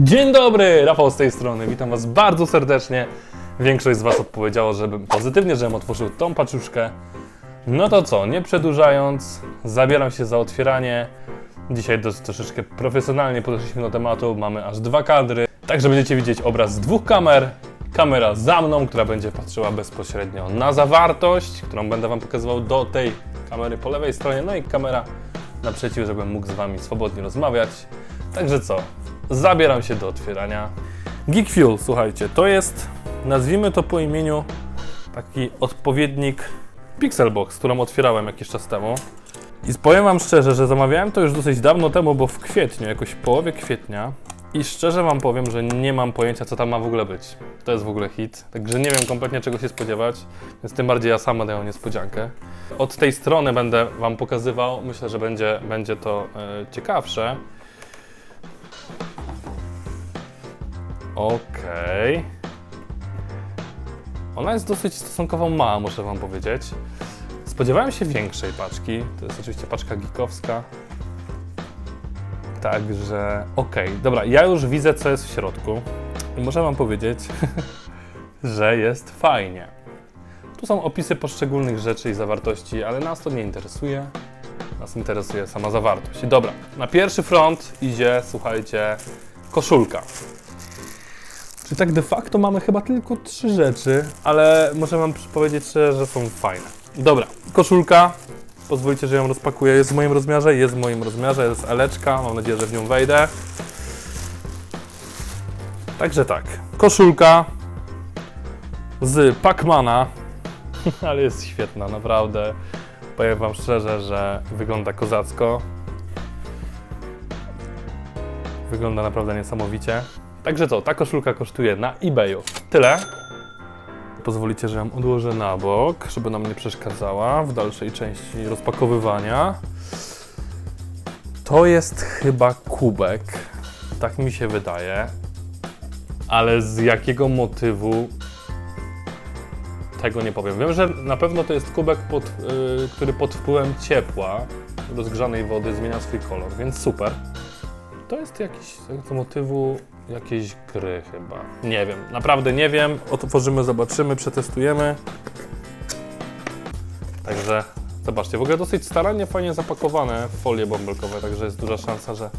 Dzień dobry, Rafał z tej strony. Witam Was bardzo serdecznie. Większość z Was odpowiedziało, żebym pozytywnie, żebym otworzył tą paczuszkę. No to co, nie przedłużając, zabieram się za otwieranie. Dzisiaj dość troszeczkę profesjonalnie podeszliśmy do tematu. Mamy aż dwa kadry, także będziecie widzieć obraz z dwóch kamer. Kamera za mną, która będzie patrzyła bezpośrednio na zawartość, którą będę Wam pokazywał do tej kamery po lewej stronie. No i kamera naprzeciw, żebym mógł z Wami swobodnie rozmawiać. Także co, zabieram się do otwierania. Geek Fuel, słuchajcie, to jest, nazwijmy to po imieniu, taki odpowiednik Pixelbox, którą otwierałem jakiś czas temu. I powiem Wam szczerze, że zamawiałem to już dosyć dawno temu, bo w kwietniu, jakoś w połowie kwietnia. I szczerze Wam powiem, że nie mam pojęcia, co tam ma w ogóle być. To jest w ogóle hit, także nie wiem kompletnie, czego się spodziewać, więc tym bardziej ja sam daję niespodziankę. Od tej strony będę Wam pokazywał, myślę, że będzie, będzie to e, ciekawsze. Okej. Ona jest dosyć stosunkowo mała, muszę Wam powiedzieć. Spodziewałem się większej paczki. To jest oczywiście paczka geekowska. Także okej, dobra, ja już widzę, co jest w środku. I muszę Wam powiedzieć, że jest fajnie. Tu są opisy poszczególnych rzeczy i zawartości, ale nas to nie interesuje. Nas interesuje sama zawartość. Dobra, na pierwszy front idzie, słuchajcie, koszulka. Czyli tak de facto mamy chyba tylko trzy rzeczy, ale muszę wam powiedzieć że są fajne. Dobra, koszulka. Pozwolicie, że ją rozpakuję. Jest w moim rozmiarze, jest w moim rozmiarze, jest eleczka. Mam nadzieję, że w nią wejdę. Także tak, koszulka z Pacmana, ale jest świetna, naprawdę. Powiem wam szczerze, że wygląda kozacko. Wygląda naprawdę niesamowicie. Także to, ta koszulka kosztuje na eBayu tyle. Pozwolicie, że ją odłożę na bok, żeby nam nie przeszkadzała w dalszej części rozpakowywania. To jest chyba kubek, tak mi się wydaje. Ale z jakiego motywu tego nie powiem. Wiem, że na pewno to jest kubek, pod, y, który pod wpływem ciepła, rozgrzanej wody zmienia swój kolor, więc super. To jest jakiś z motywu jakiejś gry chyba. Nie wiem, naprawdę nie wiem. Otworzymy, zobaczymy, przetestujemy. Także zobaczcie, w ogóle dosyć starannie, fajnie zapakowane w folie bąbelkowe, także jest duża szansa, że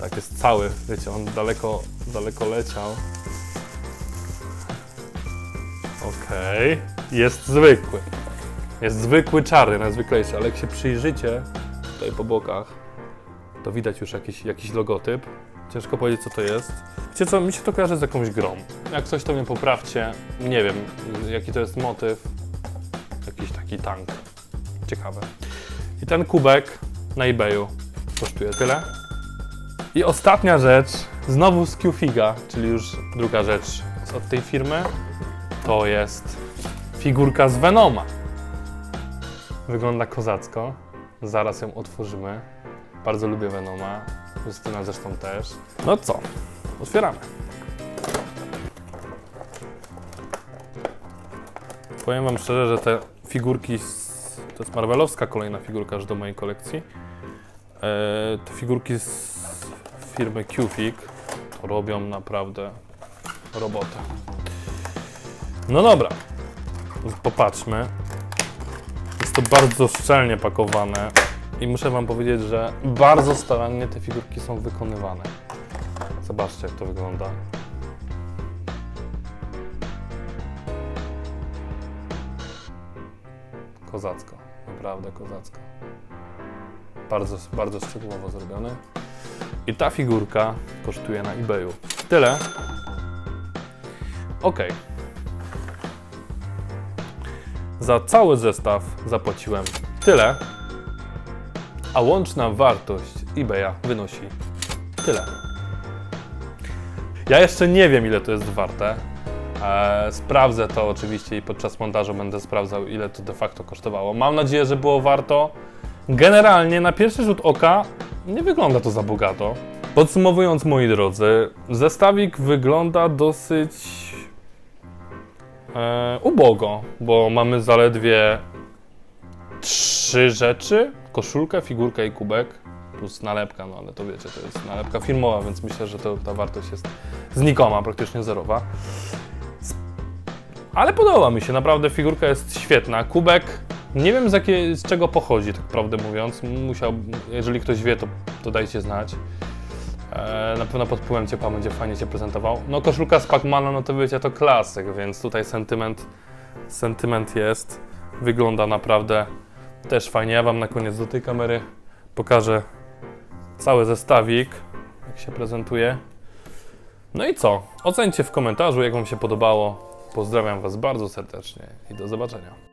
tak jest cały. Wiecie, on daleko, daleko leciał. Okej, jest zwykły. Jest zwykły czarny, najzwyklejszy, ale jak się przyjrzycie tutaj po bokach, to widać już jakiś, jakiś logotyp. Ciężko powiedzieć, co to jest. Wiecie co, mi się to kojarzy z jakąś grą. Jak coś, to mnie poprawcie. Nie wiem, jaki to jest motyw. Jakiś taki tank. Ciekawe. I ten kubek na eBayu kosztuje tyle. I ostatnia rzecz, znowu z Qfiga, czyli już druga rzecz od tej firmy, to jest figurka z Venoma. Wygląda kozacko. Zaraz ją otworzymy. Bardzo lubię Venoma. Justyna zresztą też. No co? Otwieramy. Powiem Wam szczerze, że te figurki, z, to jest Marvelowska kolejna figurka już do mojej kolekcji. E, te figurki z firmy Qfig robią naprawdę robotę. No dobra, popatrzmy. Jest to bardzo szczelnie pakowane i muszę Wam powiedzieć, że bardzo starannie te figurki są wykonywane. Zobaczcie, jak to wygląda. Kozacko, naprawdę kozacko. Bardzo, bardzo szczegółowo zrobiony. I ta figurka kosztuje na eBayu tyle. Ok. Za cały zestaw zapłaciłem tyle, a łączna wartość eBaya wynosi tyle. Ja jeszcze nie wiem, ile to jest warte. E, sprawdzę to oczywiście i podczas montażu będę sprawdzał, ile to de facto kosztowało. Mam nadzieję, że było warto. Generalnie na pierwszy rzut oka nie wygląda to za bogato. Podsumowując, moi drodzy, zestawik wygląda dosyć e, ubogo, bo mamy zaledwie trzy rzeczy: koszulkę, figurkę i kubek. plus nalepka, no ale to wiecie, to jest nalepka filmowa, więc myślę, że to, ta wartość jest znikoma, praktycznie zerowa. Ale podoba mi się, naprawdę figurka jest świetna. Kubek, nie wiem z, jakiej, z czego pochodzi, tak prawdę mówiąc. Musiał, jeżeli ktoś wie, to, to dajcie znać. E, na pewno pod wpływem ciepła będzie fajnie się prezentował. No koszulka z Pacmana, no to wiecie, to klasyk, więc tutaj sentyment, sentyment jest. Wygląda naprawdę też fajnie. Ja Wam na koniec do tej kamery pokażę cały zestawik, jak się prezentuje. No i co? Ocencie w komentarzu, jak Wam się podobało. Pozdrawiam Was bardzo serdecznie i do zobaczenia.